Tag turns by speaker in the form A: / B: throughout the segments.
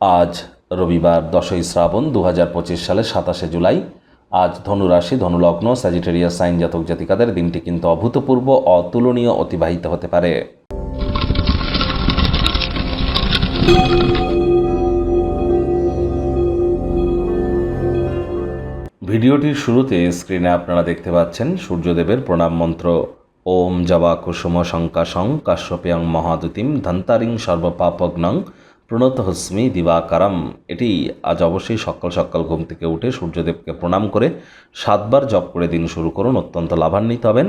A: আজ রবিবার দশই শ্রাবণ দু হাজার পঁচিশ সালের সাতাশে জুলাই। আজ ধনুরাশি, ধনুলগ্ন স্যাজিটেরিয়াস সাইন জাতক জাতিকাদের দিনটি কিন্তু অভূতপূর্ব, অতুলনীয়, অতিবাহিত হতে পারে। ভিডিওটির শুরুতে স্ক্রিনে আপনারা দেখতে পাচ্ছেন সূর্যদেবের প্রণাম মন্ত্র। ওম জবা কুসুম শঙ্কাশং কাশ্যপেয়ং মহাদুতিম ধন্তারিং সর্বপাপগ্নং প্রণত হস্মি দিবাকারম। এটি আজ অবশ্যই সকাল সকাল ঘুম থেকে উঠে সূর্যদেবকে প্রণাম করে সাতবার জপ করে দিন শুরু করুন, অত্যন্ত লাভান্বিত হবেন।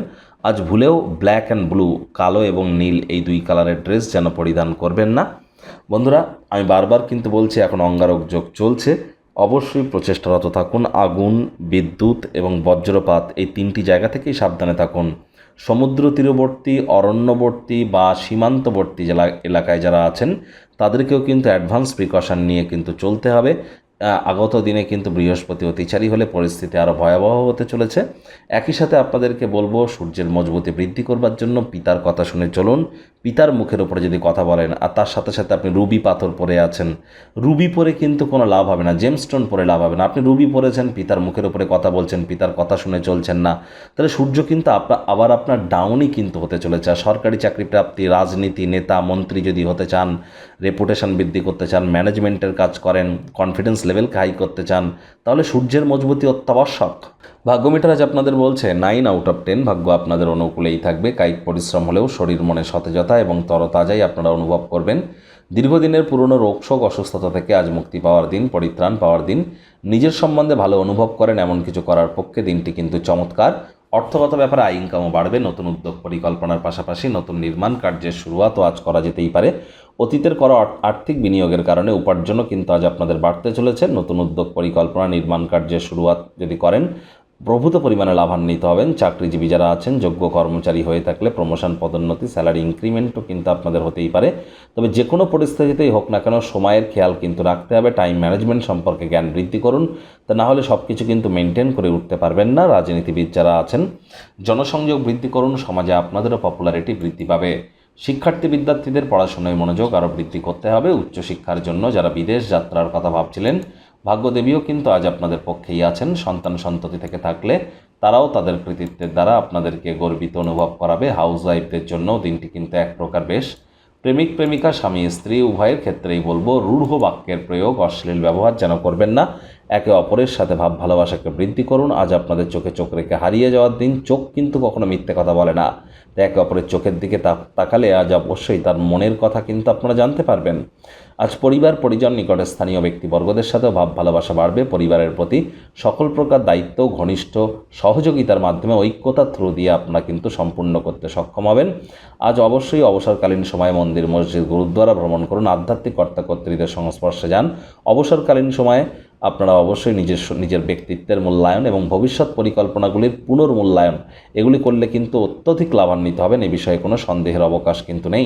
A: আজ ভুলেও ব্ল্যাক অ্যান্ড ব্লু, কালো এবং নীল এই দুই কালারের ড্রেস যেন পরিধান করবেন না। বন্ধুরা, আমি বারবার কিন্তু বলছি, এখন অঙ্গারক যোগ চলছে। অবশ্যই প্রচেষ্টারত থাকুন। আগুন, বিদ্যুৎ এবং বজ্রপাত এই তিনটি জায়গা থেকেই সাবধানে থাকুন। সমুদ্র তীরবর্তী অরণ্যবর্তী বা সীমান্তবর্তী জেলা এলাকায় যারা আছেন, তাদেরকেও কিন্তু অ্যাডভান্স প্রিকশন নিয়ে কিন্তু চলতে হবে। আগত দিনে কিন্তু বৃহস্পতি অতিচারী হলে পরিস্থিতি আরও ভয়াবহ হতে চলেছে। একই সাথে আপনাদেরকে বলব, সূর্যের মজবুতি বৃদ্ধি করবার জন্য পিতার কথা শুনে চলুন। পিতার মুখের উপরে যদি কথা বলেন, আর তার সাথে সাথে আপনি রুবি পাথর পরে আছেন, রুবি পরে কিন্তু কোনো লাভ হবে না জেমস্টোন পরে লাভ হবে না। আপনি রুবি পরেছেন, পিতার মুখের উপরে কথা বলছেন, পিতার কথা শুনে চলছেন না। তাহলে সূর্য কিন্তু আপনার আবার আপনার ডাউনই কিন্তু হতে চলেছে। আর সরকারি চাকরি প্রাপ্তি, রাজনীতি, নেতা, মন্ত্রী যদি হতে চান রেপুটেশন বৃদ্ধি করতে চান ম্যানেজমেন্টের কাজ করেন কনফিডেন্স লেভেলকে হাই করতে চান, তাহলে সূর্যের মজবুতি অত্যাবশ্যক। ভাগ্যমিটার আজ আপনাদের বলছে নাইন আউট অফ টেন ভাগ্য আপনাদের অনুকূলেই থাকবে। কায়িক পরিশ্রম হলেও শরীর মনে সতেজতা এবং তরতাজাই আপনারা অনুভব করবেন। দীর্ঘদিনের পুরনো রোগশোক, অসুস্থতা থেকে আজ মুক্তি পাওয়ার দিন, পরিত্রাণ পাওয়ার দিন। নিজের সম্বন্ধে ভালো অনুভব করেন, এমন কিছু করার পক্ষে দিনটি কিন্তু চমৎকার। অর্থগত ব্যাপারে আয় ইনকামও বাড়বে, নতুন উদ্যোগ পরিকল্পনার পাশাপাশি নতুন নির্মাণ কার্যের শুরুয়াতও আজ করা যেতেই পারে। অতীতের করা আর্থিক বিনিয়োগের কারণে উপার্জনও কিন্তু আজ আপনাদের বাড়তে চলেছে। নতুন উদ্যোগ পরিকল্পনা, নির্মাণ কার্যের শুরুয়াত যদি করেন, প্রভূত পরিমাণে লাভান্বিত হবেন। চাকরিজীবী যারা আছেন, যোগ্য কর্মচারী হয়ে থাকলে প্রমোশন, পদোন্নতি, স্যালারি ইনক্রিমেন্টও কিন্তু আপনাদের হতেই পারে। তবে যে কোনো পরিস্থিতিতেই হোক না কেন, সময়ের খেয়াল কিন্তু রাখতে হবে। টাইম ম্যানেজমেন্ট সম্পর্কে জ্ঞান বৃদ্ধি করুন। তা না হলে সব কিছু কিন্তু মেনটেন করে উঠতে পারবেন না রাজনীতিবিদ যারা আছেন। জনসংযোগ বৃদ্ধি করুন, সমাজে আপনাদেরও পপুলারিটি বৃদ্ধি পাবে। শিক্ষার্থী বিদ্যার্থীদের পড়াশোনায় মনোযোগ আরও বৃদ্ধি করতে হবে। উচ্চশিক্ষার জন্য যারা বিদেশ যাত্রার কথা ভাবছিলেন, ভাগ্যদেবীও কিন্তু আজ আপনাদের পক্ষেই আছেন। সন্তান সন্ততি থেকে থাকলে তারাও তাদের কৃতিত্বের দ্বারা আপনাদেরকে গর্বিত অনুভব করাবে। হাউস ওয়াইফদের জন্য দিনটি কিন্তু এক প্রকার বেশ। প্রেমিক, প্রেমিকা, স্বামী, স্ত্রী, উভয়ের ক্ষেত্রেই বলব, রূঢ় বাক্যের প্রয়োগ, অশ্লীল ব্যবহার যেন করবেন না। একে অপরের সাথে ভাব, ভালোবাসাকে বৃদ্ধি করুন। আজ আপনাদের চোখে চোখ রেখে হারিয়ে যাওয়ার দিন, চোখ কিন্তু কখনো মিথ্যে কথা বলে না। তাই একে অপরের চোখের দিকে তাকালে আজ অবশ্যই তার মনের কথা কিন্তু আপনারা জানতে পারবেন। আজ পরিবার, পরিজন, নিকটে স্থানীয় ব্যক্তিবর্গদের সাথেও ভাব, ভালোবাসা বাড়বে। পরিবারের প্রতি সকল প্রকার দায়িত্ব, ঘনিষ্ঠ সহযোগিতার মাধ্যমে ঐক্যতার থ্রু দিয়ে আপনারা কিন্তু সম্পূর্ণ করতে সক্ষম হবেন। আজ অবশ্যই অবসরকালীন সময়ে মন্দির, মসজিদ, গুরুদ্বারা ভ্রমণ করুন। আধ্যাত্মিক কর্তা কর্তৃদের সংস্পর্শে যান। অবসরকালীন সময়ে আপনারা অবশ্যই নিজের নিজের ব্যক্তিত্বের মূল্যায়ন এবং ভবিষ্যৎ পরিকল্পনাগুলির পুনর্মূল্যায়ন, এগুলি করলে কিন্তু অত্যধিক লাভান্বিত হবেন, এ বিষয়ে কোনো সন্দেহের অবকাশ কিন্তু নেই।